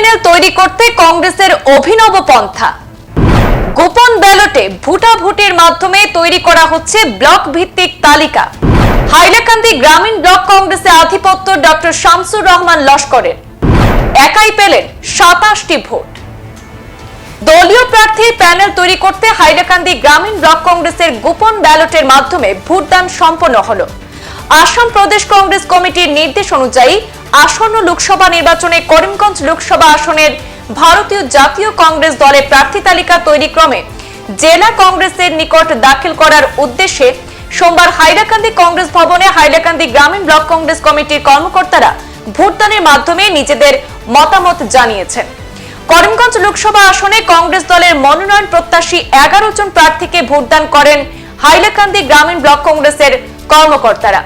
Panel তৈরি করতে কংগ্রেসের অভিনব পন্থা। গোপন ব্যালটে ভুটাভুটির মাধ্যমে তৈরি করা হচ্ছে ব্লক ভিত্তিক তালিকা। হাইলাকান্দি গ্রামীণ ব্লক কংগ্রেসে আধিপত্য ডক্টর শামসুর রহমান লস্করের। একাই পেলেন সাতাশটি ভোট। দলীয় প্রার্থীর প্যানেল তৈরি করতে হাইলাকান্দি গ্রামীণ ব্লক কংগ্রেসের গোপন ব্যালটের মাধ্যমে ভোটদান সম্পন্ন হলো। আসাম প্রদেশ কংগ্রেস কমিটির নির্দেশ অনুযায়ী আসন্ন লোকসভা নির্বাচনে করিমগঞ্জ লোকসভা আসনের ভারতীয় জাতীয় কংগ্রেস দলের প্রার্থী তালিকা তৈরি ক্রমে জেলা কংগ্রেসের নিকট দাখিল করার উদ্দেশ্যে সোমবার হাইলাকান্দি কংগ্রেস ভবনে হাইলাকান্দি গ্রামীণ ব্লক কংগ্রেস কমিটির কর্মকর্তারা ভোটদানের মাধ্যমে নিজেদের মতামত জানিয়েছেন। করিমগঞ্জ লোকসভা আসনে কংগ্রেস দলের মনোনয়ন প্রত্যাশী এগারো জন প্রার্থীকে ভোটদান করেন হাইলাকান্দি গ্রামীণ ব্লক কংগ্রেসের কর্মকর্তারা।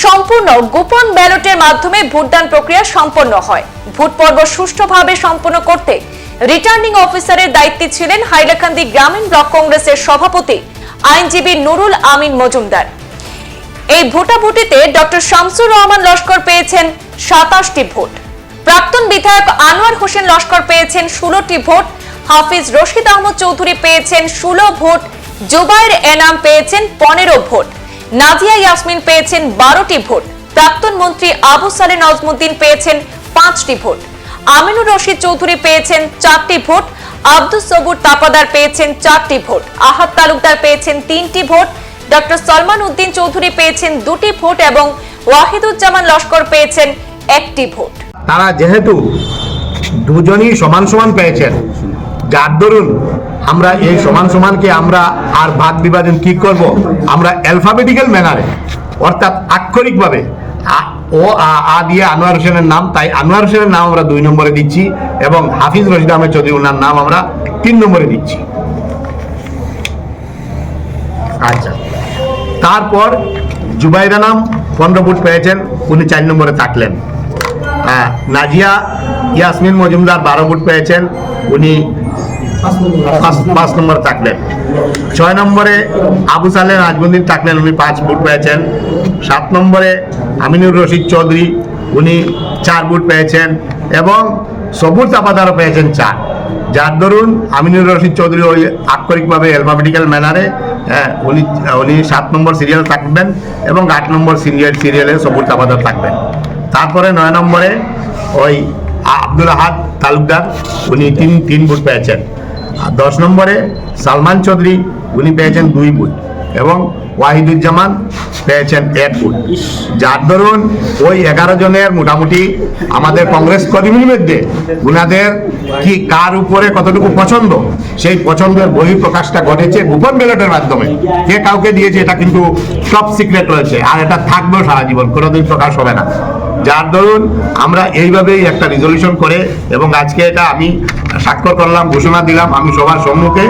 সম্পূর্ণ গোপন ব্যালটের মাধ্যমে ভোটদান প্রক্রিয়া সম্পন্ন হয়। ভোট পর্ব সুষ্ঠুভাবে সম্পন্ন করতে রিটার্নিং অফিসারের দায়িত্বে ছিলেন হাইলাকান্দি গ্রামীণ ব্লক কংগ্রেসের সভাপতি আইনজীবী নুরুল আমিন মজুমদার। এই ভোটাভুটিতে ডক্টর শামসুর রহমান লস্কর পেয়েছেন সাতাশটি ভোট। প্রাক্তন বিধায়ক আনোয়ার হোসেন লস্কর পেয়েছেন ষোলোটি ভোট। হাফিজ রশিদ আহমদ চৌধুরী পেয়েছেন ষোলো ভোট। জুবাইর এনাম পেয়েছেন পনেরো ভোট। নাজিয়া ইয়াসমিন পেয়েছেন বারোটি ভোট। প্রাক্তন মন্ত্রী আবু সালে নজমুদ্দিন পেয়েছেন পাঁচটি ভোট। আমিনুর রশিদ চৌধুরী পেয়েছেন চারটি ভোট। আব্দুল সবুর তাপাদার পেয়েছেন চারটি ভোট। আহাত তালুকদার পেয়েছেন তিনটি ভোট। ডক্টর সলমান উদ্দিন চৌধুরী পেয়েছেন দুটি ভোট এবং ওয়াহিদুজ্জামান লস্কর পেয়েছেন একটি ভোট। তারা যেহেতু দুজনই সমান সমান পেয়েছেন যার দরুন আমরা এই সমান সমানকে আমরা আর ভাগ বিভাজন কি করব? আমরা অ্যালফাবেটিক্যাল ম্যানারে অর্থাৎ আক্ষরিকভাবে ও, আ দিয়ে আনোয়ার হোসেনের নাম, তাই আনোয়ার হোসেনের নাম আমরা দুই নম্বরে দিচ্ছি এবং হাফিজ রশিদ আহমেদ চৌধুরী ওনার নাম আমরা তিন নম্বরে দিচ্ছি। আচ্ছা তারপর জুবাইদা নাম পনেরো ফুট পেয়েছেন, উনি চার নম্বরে থাকলেন। হ্যাঁ নাজিয়া, ইয়াসমিন মজুমদার বারো ফুট পেয়েছেন, উনি পাঁচ- নম্বর থাকলেন। ছয় নম্বরে আবু সালে নাজমুদ্দিন থাকলেন উনি পাঁচ ফুট পেয়েছেন। সাত নম্বরে আমিনুর রশিদ চৌধুরী উনি চার ফুট পেয়েছেন এবং সবুর চাপাদারও পেয়েছেন চার। যার দরুন আমিনুর রশিদ চৌধুরী ওই আক্ষরিকভাবে অ্যালফাবেটিক্যাল ম্যানারে হ্যাঁ উনি উনি সাত নম্বর সিরিয়াল থাকবেন এবং আট নম্বর সিরিয়াল সিরিয়ালে সবুর চাপাদার থাকবেন। তারপরে নয় নম্বরে ওই আব্দুল আহাদ তালুকদার উনি তিন তিন বুট পেয়েছেন। আর দশ নম্বরে সালমান চৌধুরী উনি পেয়েছেন দুই বুট এবং ওয়াহিদুজ্জামান পেয়েছেন এক বুট যার দরুন ওই এগারো জনের মোটামুটি আমাদের কংগ্রেস কর্মীর মধ্যে উনাদের কি কার উপরে কতটুকু পছন্দ সেই পছন্দের বহিঃপ্রকাশটা ঘটেছে গোপন ব্যালটের মাধ্যমে। কে কাউকে দিয়েছে এটা কিন্তু টপ সিক্রেট রয়েছে আর এটা থাকবেও সারা জীবন কোনোদিন প্রকাশ হবে না। যার দরুন আমরা এইভাবেই একটা রিজলিউশন করে এবং আজকে এটা আমি স্বাক্ষর করলাম ঘোষণা দিলাম আমি সবার সম্মুখে।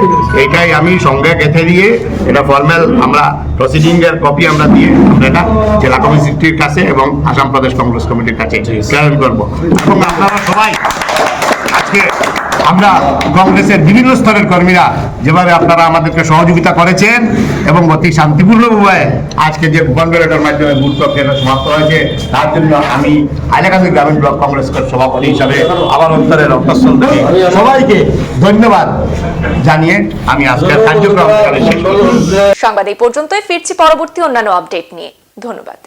এটাই আমি সঙ্গে গেঁথে দিয়ে এটা ফর্মাল আমরা প্রসিডিং এর কপি আমরা দিয়ে আমরা এটা জেলা কমিটির কাছে এবং আসাম প্রদেশ কংগ্রেস কমিটির কাছে প্রেরণ করব। এবং আপনারা সবাই আজকে আমরা কংগ্রেসের বিভিন্ন স্তরের কর্মীরা যেভাবে আপনারা আমাদেরকে সহযোগিতা করেছেন এবং অতি শান্তিপূর্ণভাবে আজকে যে গোপন মাধ্যমে ভোট সমাপ্ত হয়েছে, তার জন্য আমি হাইলাকান্দি গ্রামীণ ব্লক কংগ্রেস সভাপতি হিসাবে আমার অন্তরের অন্তঃস্থল থেকে সবাইকে ধন্যবাদ জানিয়ে আমি আজকের কার্যক্রম সংবাদ এই পর্যন্তই। ফিরছি পরবর্তী অন্যান্য আপডেট নিয়ে। ধন্যবাদ।